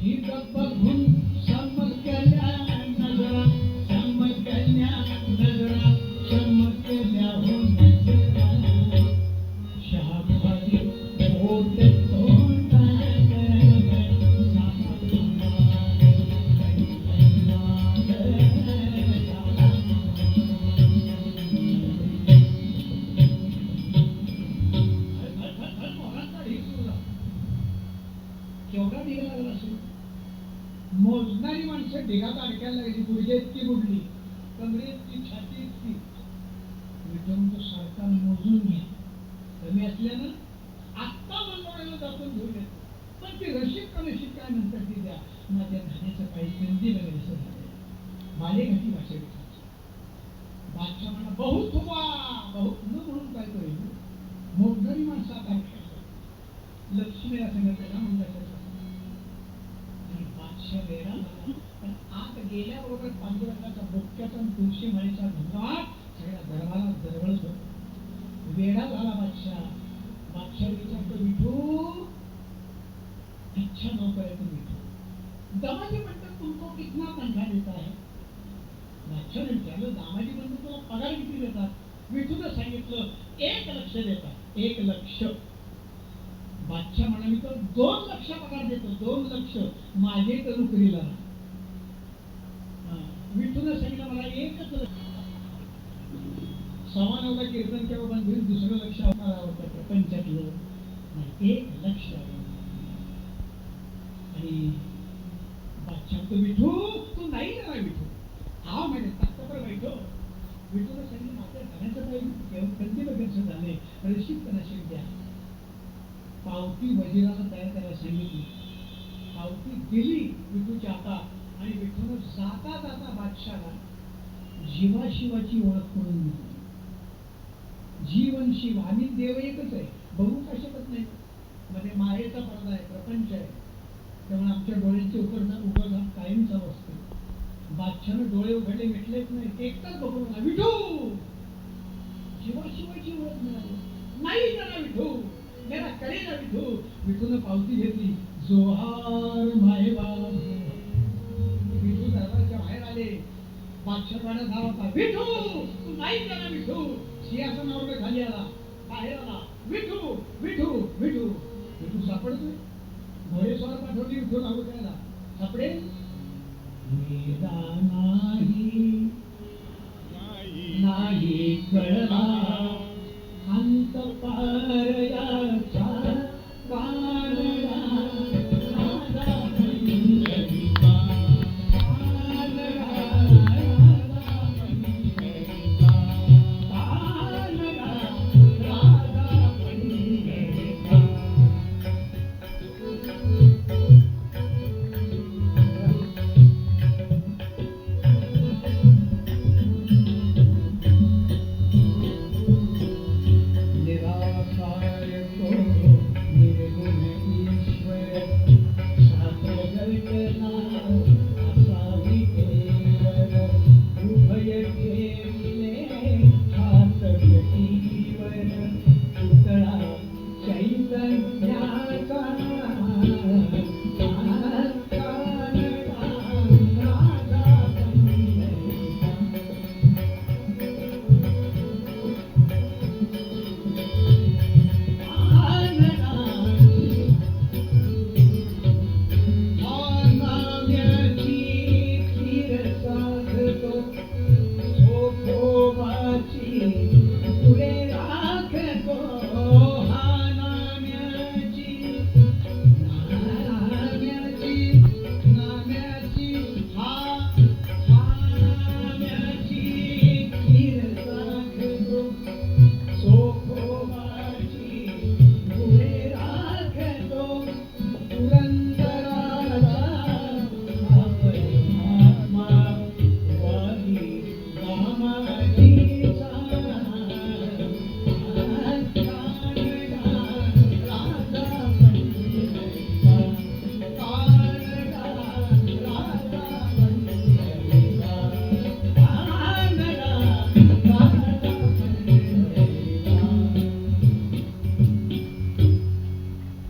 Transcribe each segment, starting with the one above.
ही केवढा ढिगा लागला असेल मोजणारी माणसं ढिगात अडकायला लागली गुडघे इतकी बुडली कमरे इतकी छाती इतकी विटून तो सारखा मोजून घ्या कमी असल्यानं आत्ता मंडळाला जातो घेऊन येतो पण ते रशीद का काय म्हणतात ती द्या माझ्या धान्याचं काही कंदी वगैरे असं झालं मालेघाटी भाषा विकायची बादशाह म्हणा बहुत हुआ बहुत न म्हणून काय करेल मोजणारी माणसं आता ऐकायला लक्ष्मीला सांगितलं ना म्हणजे आणि बादशाह पण आत गेल्याबरोबर पांडुरंगाचा बोक्याचा आणि तुळशी माळीचा घोंगाट सगळ्या दरबारात दरवळत होता वेडा झाला बादशाह. बादशाह विचारतो विठू इच्छा नौकर तू विठू. दमाजी म्हणतात तुमको कितना तनखा देता है? बादशाह ने विचारलं दामाजी म्हणतो तुला पगार किती देतात? विठूनं सांगितलं एक लक्ष देतात एक लक्ष. बादशाह म्हणाले तर दोन लक्ष पगार देतो दोन लक्ष माझे तर नोकरीला विठून सांगितलं मला एकच समान होता कीर्तन केव्हा बंद दुसरं लक्ष होतं पंचातलं. एक लक्ष आणि बादशाह तो विठू तू नाही ना विठू. हा म्हणजे तात्पर बैठो हो. विठूला सांगितलं माझ्या घराचं काही कधी बघायचं झाले रशीद कनाशी द्या. पावती वजिराला तयार करायला सांगितली. पावती दिली विठूच्या हातात आणि विठून जाता जाता बादशाला जीवाशिवाची ओळख करून दिली. जीवन शिव आम्ही देव एकच आहे. बघू का शकत नाही. म्हणजे मायेचा पडदा आहे प्रपंच आहे. त्यामुळे आमच्या डोळ्यांचे उपरधान उपरधान कायम चालू असते. बादशानं डोळे उघडले भेटलेच नाही. एकटाच बघून आला विठू! जीवाशिवाची ओळख मिळाली. नाही त्याला विठू! मेरा करेगा विठू विठून पावती घेतली जोहार माहे विठू दरबारच्या बाहेर आले बादशाह पाण्यात धाव होता विठू तू नाही त्याला विठू सिंहासनावर खाली आला बाहेर आला विठू विठू विठू विठू सापडतोय घोडेस्वार पाठवली विठू लागू करायला सापडेल नाही नाही कळला. أنت الطاهر يا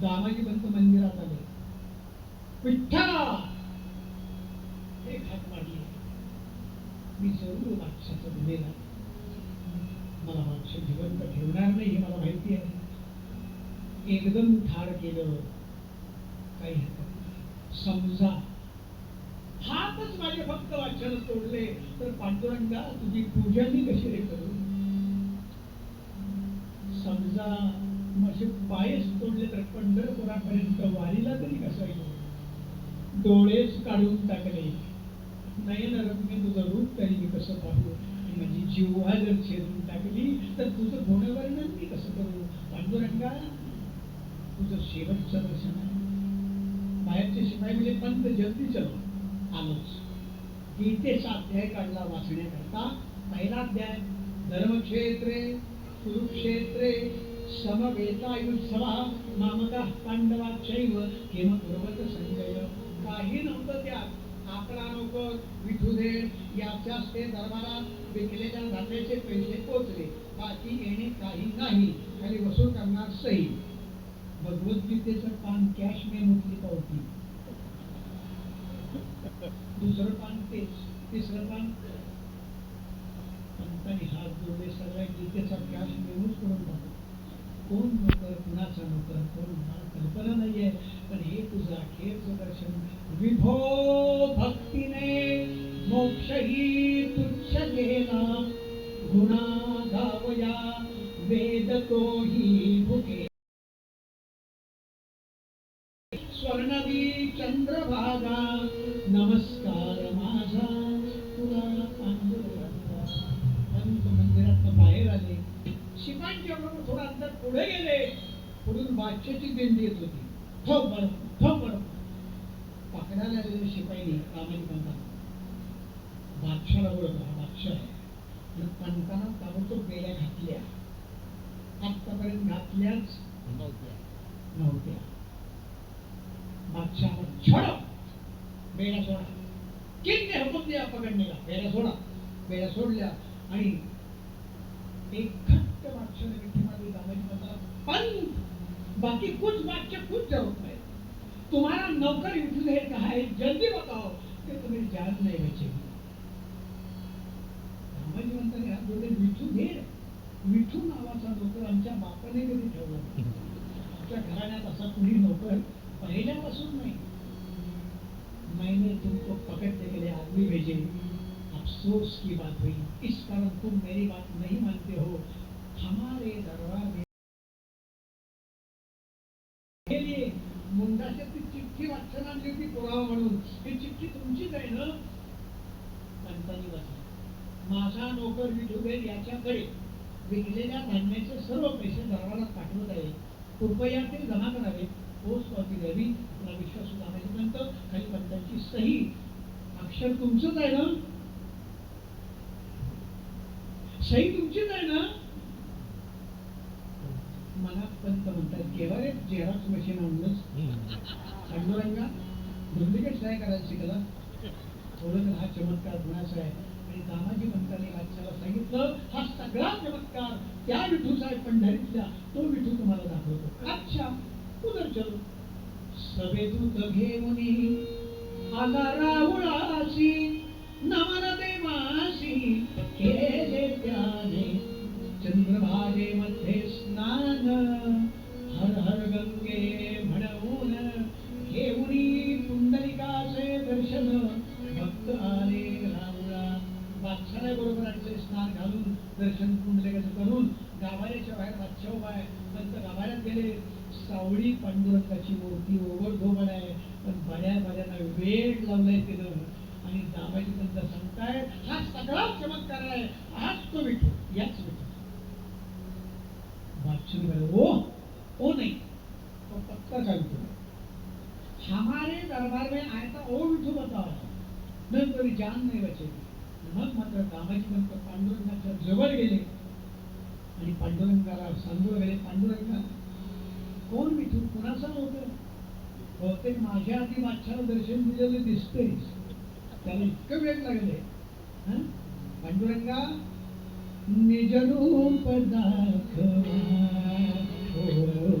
दामाजी पंत मंदिरात आले. विठ्ठला! एक हात मारली. मी जरूर मागच्याचा दिलेला. मला मागच्या जिवंत ठेवणार नाही हे मला माहिती आहे. एकदम ठार केलं. काही हरकत समजा हातच माझे फक्त वाचन तोडले तर पांडुरंगा तुझी पूजा मी कशी रे करू? समजा माझे पायच तोडले तर पंढरपुरापर्यंत वारीला तरी कसं येऊ? डोळेच काढून टाकले. नयन रम्य तुझं रूप तरी मी कसं पाहू? माझी जिव्हा जर छेदून टाकली तर तुझं गुणवर्णन मी कसं करू? पांडुरंगा तुझं शेवटचं दर्शन आहे. बाहेरचे शिपाई म्हणजे पंत जल्दी चलो. आलोच. गीतेचा अध्याय काढला वाचण्याकरता. पहिला अध्याय धर्मक्षेत्रे कुरुक्षेत्रे समवेतायुत्सवा मामका पांडवाक्षैव किम कुर्वत संजय काही नव्हतं त्यात आपला नोकर विठुधेड याच्याच ते दरबारात विकलेल्या धान्याचे पैसे पोचले. बाकी येणे काही नाही खाली वसूल करणार सही भगवद्गीतेचं पान कॅश मेमोतली पावती दुसरं पान तेच. तिसरं पान. पंतांनी हात जोडले सगळ्या गीतेचा कॅश मेमोच करून टाकला कोण नोकर कुणाचा नोकर कोण मला कल्पना नाहीये. पण हे तुझा अखेरचं दर्शन विभो भक्त बादशाची दिंडी येत होती. ठोक बरं ठोक बरं पकडायला आलेले शिपाईने कामाची पंता बादशाला ओळखला हा बादशाह आहे आणि पंताना ताबडतोब बेड्या घातल्या. आत्तापर्यंत घातल्याच नव्हत्या. नव्हत्या. बादशाह छोडा. बेड्या सोडा. किती हुकूम दिया पकडणे का बेड्या सोडा. बेड्या सोडल्या आणि एक घट्ट बादशाने विठ्ठीमध्ये दामाजी म्हणाला पंत बाकी कुछ बादशाह कुछ जरूरत है। तुम्हारा नौकर इंटरनेट कहा है जल्दी बताओ कि तुम्हें जान नहीं बचेगी दामाजी म्हणतात ह्या बोलले विठू घे विठू नावाचा नोकर आमच्या बापाने कधी ठेवला आमच्या घराण्यात असा कुणी नोकर पहिल्यापासून नाही. मैंने तुमको पकड़ने के लिए आदमी भेजे। अफसोस की बात हुई। इस कारण तुम मेरी बात नहीं मानते हो। हमारे दरबार में के मुंडाच्या ती चिठ्ठी वाचन आणली होती पुरावा म्हणून. ही चिठ्ठी तुमचीच आहे ना? पंतांनी वाचली. माझा नोकर विठुबेल याच्याकडे विकलेल्या धान्याचे सर्व पैसे दरबारात पाठवत आहे. कृपया ते जमा करावे. हो, पोस्ट पावती द्यावी तुला विश्वास सुद्धा सुधारायपर्यंत खाली पंतांची सही अक्षर तुमचंच आहे ना? सही तुमचीच आहे ना? मला पंत म्हणतात केव्हा रे मशीन आणलंच. पांडुरंगा डुप्लिकेट सह्या करायला शिकला थोडं हा चमत्कार होण्याचा आहे. आणि दामाजी पंतांनी वाच्याला सांगितलं हा सगळा चमत्कार त्या विठू साहेब पंढरीतल्या तो विठू तुम्हाला दाखवतो. अच्छा उदर चलो सभेतूत घेऊनी आला राहुळाशी नमन देवाशी. केले त्याने चंद्रभागे मध्ये स्नान हो ओ नहीं. तो पक्का जानते विठू हमारे दरबार में आया था और विठू बताओ. मैं कोई जान नहीं बचेगी मग मात्र दामाजी नंतर पांडुरंगाच्या जवळ गेले. आणि पांडुरंगाला सांगू गेले पांडुरंगा कोण विठू कुणाचा होतं? बहुतेक माझ्या आधी बादशाला दर्शन दिलेले दिसते. त्याला इतकं वेळ लागले. पांडुरंगा निजरूप दाखवा. Oh,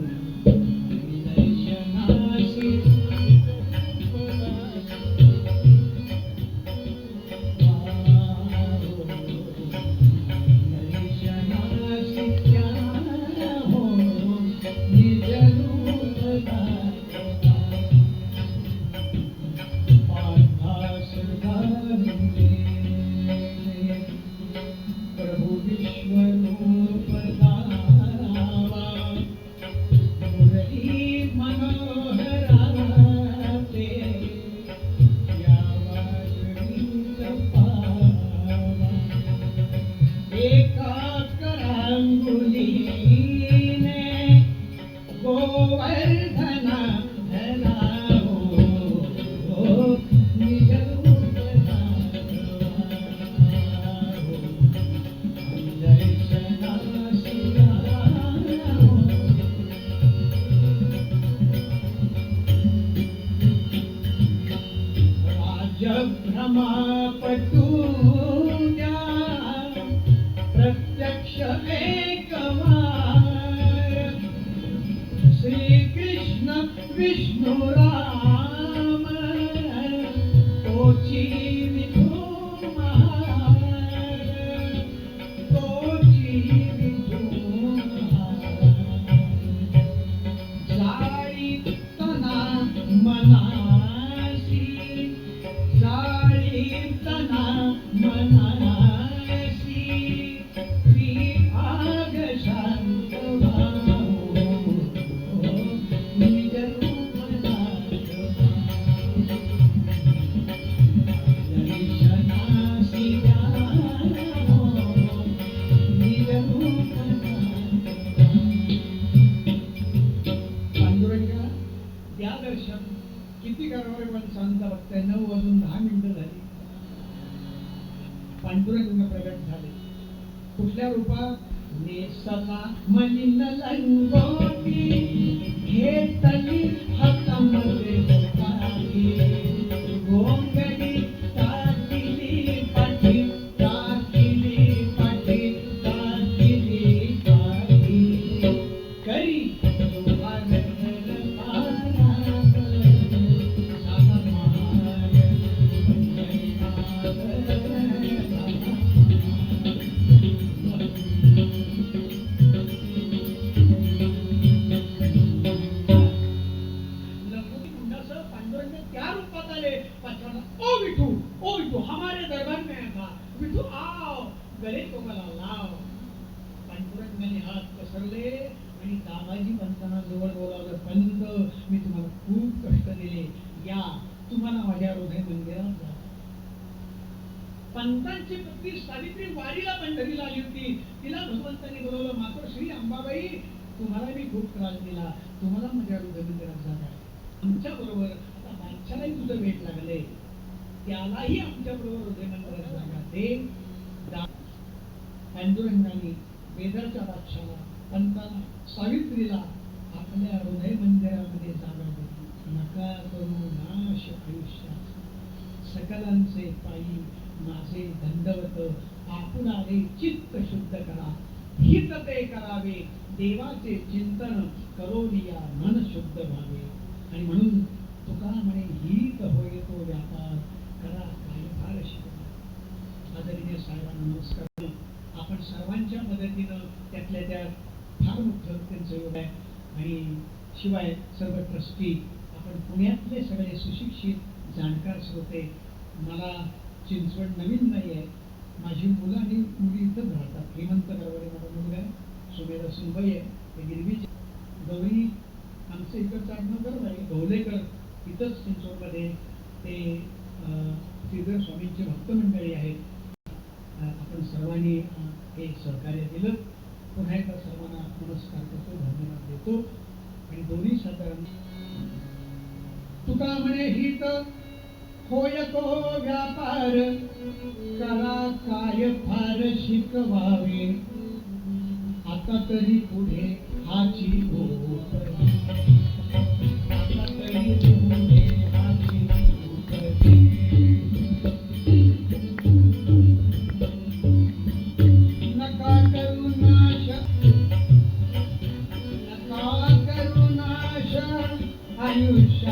शांत वाटतंय नऊ वाजून दहा मिनिटं झाली. पांडुरंग प्रगट झाले. कुठल्या रूपात? नेसला मलिन लंगोटी घेतली हातामध्ये होताही गोंगडी टाकली पाठी टाकली पाठी टाकली पाठी. करी आणि पंतांना जवळ बोलावलं पंत मी तुम्हाला खूप कष्ट दिले. या तुम्हाला माझ्या हृदय मंदिरात जा पंतांची पत्नी सावित्री वारीला पंढरीला आली होती. तिला भगवंतांनी बोलवलं मात्र श्री अंबाबाई तुम्हाला मी खूप त्रास दिला. तुम्हाला माझ्या हृदय मंदिरात जागा आहे आमच्या बरोबर आता बादशालाही तुझं भेट लागले. त्यालाही आमच्या बरोबर हृदय मंदिरात जागा ते पांडुरंगाने वेदाच्या बादशाला पंतांना सावित्रीला आपल्या हृदय मंदिरामध्ये जागा नका करू नाश आयुष्याचा सकलांचे पायी माझे दंडवत आपण आले चित्त शुद्ध करा. हित ते करावे देवाचे चिंतन करोनिया मन शुद्ध व्हावे. आणि म्हणून तुका म्हणे हित होय तो व्यापार करा काय फार शिकवा. आदरणीय साहेबांना नमस्कार. आपण सर्वांच्या मदतीनं त्यातल्या त्यात फार मोठं त्यांचं योग आहे. आणि शिवाय सर्व ट्रस्टी आपण पुण्यातले सगळे सुशिक्षित जाणकार श्रोते मला चिंचवड नवीन नाही आहे. माझी मुलं आणि मुली इथंच राहतात. हेमंत गरवडे माझा मुलगा आहे. सुमेधा सुंबई आहे. ते गिरवीचे गौरी आमचं इकडचं आडनाव गरज आहे. गवलेकर इथंच चिंचवडमध्ये ते अं, श्रीधर स्वामींचे भक्त मंडळी आहेत. आपण सर्वांनी हे सहकार्य दिलं पुन्हा एकदा सर्वांना पुरस्कार देतो धन्यवाद देतो. आणि दोन्ही साधारण तुका म्हणे हित होय तो व्यापार करा काय फार शिकवावे. आता तरी पुढे हाची भोपळी. ಆಯುಷ